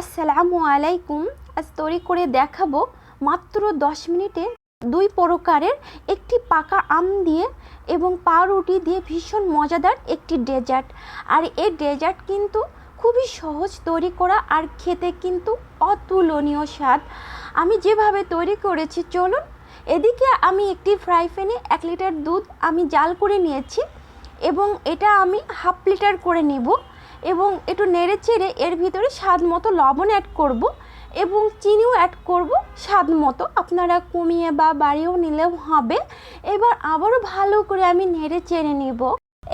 আসসালামু আলাইকুম। আজ তৈরি করে দেখাবো মাত্র দশ মিনিটে দুই প্রকারের একটি পাকা আম দিয়ে এবং পাউরুটি দিয়ে ভীষণ মজাদার একটি ডেজার্ট। আর এই ডেজার্ট কিন্তু খুবই সহজ তৈরি করা আর খেতে কিন্তু অতুলনীয় স্বাদ। আমি যেভাবে তৈরি করেছি, চলুন এদিকে আমি একটি ফ্রাই প্যানে এক লিটার দুধ আমি জাল করে নিয়েছি এবং এটা আমি হাফ লিটার করে নেব। এবং একটু নেড়ে চেড়ে এর ভিতরে স্বাদ মতো লবণ অ্যাড করব এবং চিনিও অ্যাড করব। স্বাদ মতো আপনারা কমিয়ে বা বাড়িয়েও নিলেও হবে। এবার আবারও ভালো করে আমি নেড়ে চেড়ে নেব।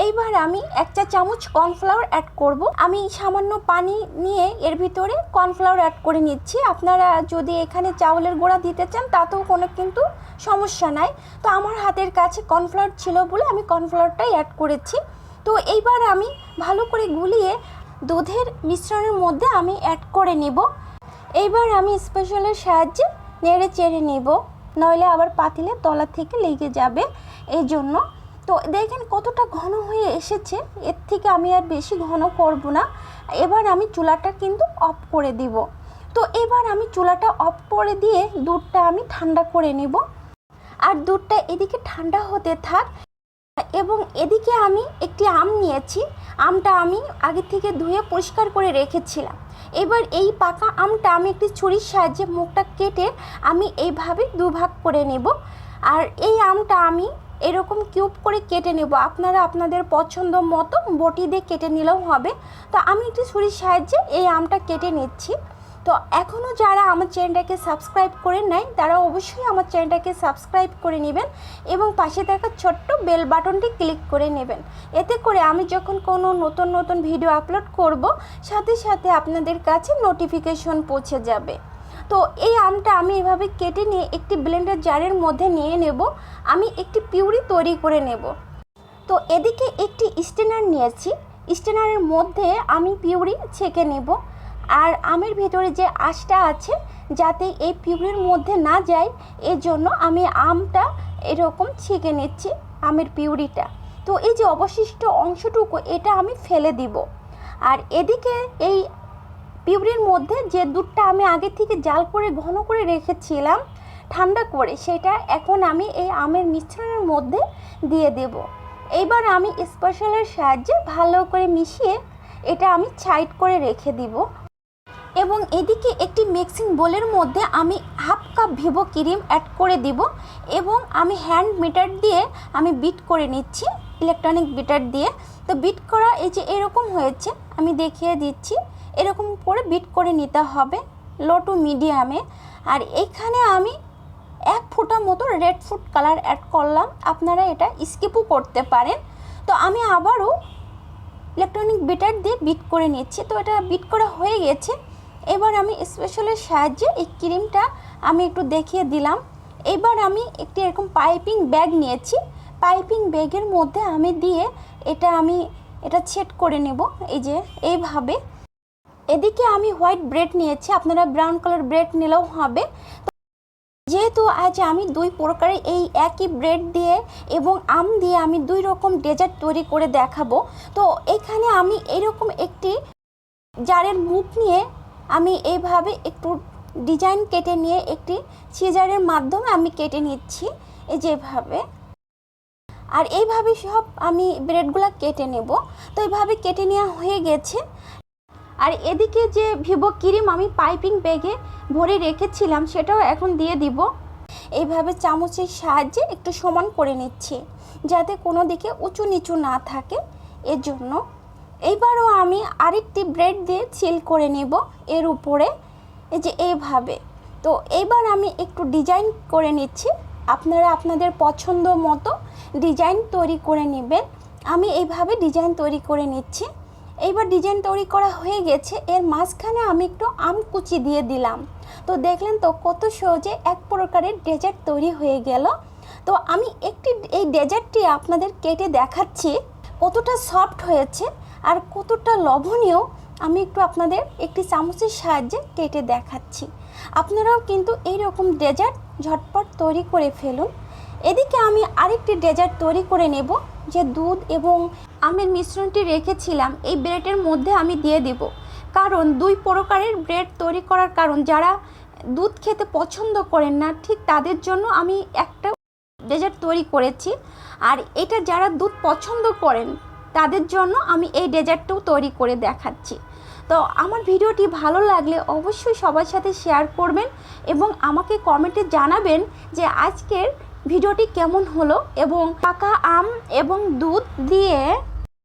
এইবার আমি এক চা চামচ কর্নফ্লাওয়ার অ্যাড করব। আমি সামান্য পানি নিয়ে এর ভিতরে কর্নফ্লাওয়ার অ্যাড করে নিচ্ছি। আপনারা যদি এখানে চাউলের গোড়া দিতে চান, তাতেও কোনো কিন্তু সমস্যা নাই। তো আমার হাতের কাছে কর্নফ্লাওয়ার ছিল বলে আমি কর্নফ্লাওয়ারটাই অ্যাড করেছি। তো এইবার আমি ভালো করে গুলিয়ে দুধের মিশ্রণের মধ্যে আমি অ্যাড করে নেব। এইবার আমি স্পেশালের সাহায্যে নেড়ে চেড়ে নেব, নইলে আবার পাতিলে তলা থেকে লেগে যাবে এই জন্য তো দেখেন কতটা ঘন হয়ে এসেছে, এর থেকে আমি আর বেশি ঘন করব না। এবার আমি চুলাটা কিন্তু অফ করে দিব। তো এবার আমি চুলাটা অফ করে দিয়ে দুধটা আমি ঠান্ডা করে নেব। আর দুধটা এদিকে ঠান্ডা হতে থাক এবং এদিকে আমি একটি আম নিয়েছি। আমটা আমি আগে থেকে ধুয়ে পরিষ্কার করে রেখেছিলাম। এবার এই পাকা আমটা আমি একটি ছুরির সাহায্যে মুখটা কেটে আমি এইভাবে দুভাগ করে নেব। আর এই আমটা আমি এরকম কিউব করে কেটে নেব। আপনারা আপনাদের পছন্দ মতো বটি দিয়ে কেটে নিলেও হবে। তো আমি একটি ছুরির সাহায্যে এই আমটা কেটে নিচ্ছি। তো এখনও যারা আমার চ্যানেলটাকে সাবস্ক্রাইব করে নেয়, তারা অবশ্যই আমার চ্যানেলটাকে সাবস্ক্রাইব করে নেবেন এবং পাশে থাকা ছোট্ট বেল বাটনটি ক্লিক করে নেবেন। এতে করে আমি যখন কোনো নতুন নতুন ভিডিও আপলোড করব, সাথে সাথে আপনাদের কাছে নোটিফিকেশন পৌঁছে যাবে। তো এই আমটা আমি এভাবে কেটে নিয়ে একটি ব্লেন্ডার জারের মধ্যে নিয়ে নেব। আমি একটি পিউরি তৈরি করে নেব। তো এদিকে একটি স্টেনার নিয়েছি। স্টেনারের মধ্যে আমি পিউরি ছেঁকে নেব। আর আমের ভিতরে যে আঁশটা আছে, যাতে এই পিউরির মধ্যে না যায় এর জন্য আমি আমটা এরকম ছেঁকে নিচ্ছি, আমের পিউরিটা। তো এই যে অবশিষ্ট অংশটুকু, এটা আমি ফেলে দিব। আর এদিকে এই পিউরির মধ্যে যে দুধটা আমি আগে থেকে জাল করে, ঘন করে রেখেছিলাম, ঠান্ডা করে, সেটা এখন আমি এই আমের মিশ্রণের মধ্যে দিয়ে দেব। এইবার আমি স্পেশালের সাহায্যে ভালো করে মিশিয়ে, এটা আমি সাইড করে রেখে দিব। এবং এদিকে একটি মিক্সিং বোলের মধ্যে আমি হাফ কাপ ভিভো ক্রিম অ্যাড করে দিব এবং আমি হ্যান্ড মিটার দিয়ে আমি বিট করে নিচ্ছি ইলেকট্রনিক বিটার দিয়ে। তো বিট করা এই যে এরকম হয়েছে, আমি দেখিয়ে দিচ্ছি। এরকম করে বিট করে নিতে হবে লো টু মিডিয়ামে আর এইখানে আমি এক ফুটা মতো রেড ফুড কালার অ্যাড করলাম, আপনারা এটা স্কিপও করতে পারেন। তো আমি আবারও ইলেকট্রনিক বিটার দিয়ে বিট করে নিচ্ছি। তো এটা বিট করা হয়ে গেছে। এবার আমি স্পেশালের সাহায্যে এই ক্রিমটা আমি একটু দেখিয়ে দিলাম। এবার আমি একটি এরকম পাইপিং ব্যাগ নিয়েছি। পাইপিং ব্যাগের মধ্যে আমি দিয়ে এটা আমি, এটা ছেট করে নেব। এই যে, এইভাবে। এদিকে আমি হোয়াইট ব্রেড নিয়েছি। আপনারা ব্রাউন কালার ব্রেড নিলেও হবে। যেহেতু আজ আমি দুই প্রকারের এই একই ব্রেড দিয়ে এবং আম দিয়ে আমি দুই রকম ডেজার্ট তৈরি করে দেখাবো। তো এখানে আমি এরকম একটি জারের মুখ নিয়ে আমি এইভাবে একটু ডিজাইন কেটে নিয়ে একটি সিজারের মাধ্যমে আমি কেটে নিচ্ছি, এই যেভাবে। আর এইভাবে সব আমি ব্রেডগুলো কেটে নেব। তো এইভাবে কেটে নেওয়া হয়ে গেছে। আর এদিকে যে ভিভো ক্রিম আমি পাইপিং ব্যাগে ভরে রেখেছিলাম, সেটাও এখন দিয়ে দিব। এইভাবে চামচের সাহায্যে একটু সমান করে নিচ্ছি, যাতে কোনো দিকে উঁচু নিচু না থাকে। এর জন্য এইবারও আমি আরেকটি ব্রেড দিয়ে সিল করে নেব এর উপরে, এই যে এইভাবে তো এইবার আমি একটু ডিজাইন করে নিচ্ছি। আপনারা আপনাদের পছন্দ মতো ডিজাইন তৈরি করে নেবেন। আমি এইভাবে ডিজাইন তৈরি করে নিচ্ছি। এইবার ডিজাইন তৈরি করা হয়ে গেছে। এর মাঝখানে আমি একটু আম কুচি দিয়ে দিলাম। তো দেখলেন তো কত সহজে এক প্রকারের ডেজার্ট তৈরি হয়ে গেল। তো আমি একটি এই ডেজার্টটি আপনাদের কেটে দেখাচ্ছি। কতটা সফট হয়েছে। আর কতটা লবণীয় আমি একটু আপনাদের একটি চামচের সাহায্যে কেটে দেখাচ্ছি। আপনারাও কিন্তু এই রকম ডেজার্ট ঝটপট তৈরি করে ফেলুন। এদিকে আমি আরেকটি ডেজার্ট তৈরি করে নেব, যে দুধ এবং আমের মিশ্রণটি রেখেছিলাম, এই ব্রেডের মধ্যে আমি দিয়ে দেব। কারণ দুই প্রকারের ব্রেড তৈরি করার কারণ, যারা দুধ খেতে পছন্দ করেন না, ঠিক তাদের জন্য আমি একটা ডেজার্ট তৈরি করেছি। আর এটা যারা দুধ পছন্দ করেন তাদের জন্য আমি এই ডেজার্টটাও তৈরি করে দেখাচ্ছি। তো আমার ভিডিওটি ভালো লাগলে অবশ্যই সবার সাথে শেয়ার করবেন এবং আমাকে কমেন্টে জানাবেন যে আজকের ভিডিওটি কেমন হলো এবং পাকা আম এবং দুধ দিয়ে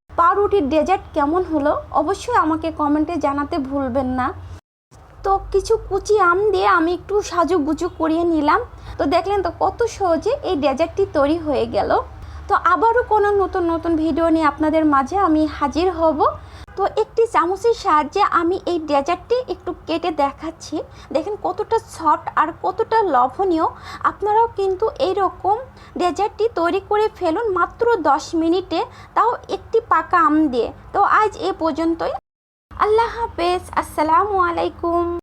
পাউরুটির ডেজার্ট কেমন হলো অবশ্যই আমাকে কমেন্টে জানাতে ভুলবেন না। তো কিছু কুচি আম দিয়ে আমি একটু সাজুগুজু করিয়ে নিলাম। তো দেখলেন তো কত সহজে এই ডেজার্টটি তৈরি হয়ে গেল। তো আবারও কোনো নতুন নতুন ভিডিও নিয়ে আপনাদের মাঝে আমি হাজির হব। তো একটি চামচের সাহায্যে আমি এই ডেজার্টটি একটু কেটে দেখাচ্ছি। দেখেন কতটা সফট আর কতটা লবণীয় আপনারাও কিন্তু এই রকম ডেজার্টটি তৈরি করে ফেলুন মাত্র 10 মিনিটে। তাও একটি পাকা আম দিয়ে। তো আজ এ পর্যন্তই। আল্লাহ হাফেজ। আসসালামু আলাইকুম।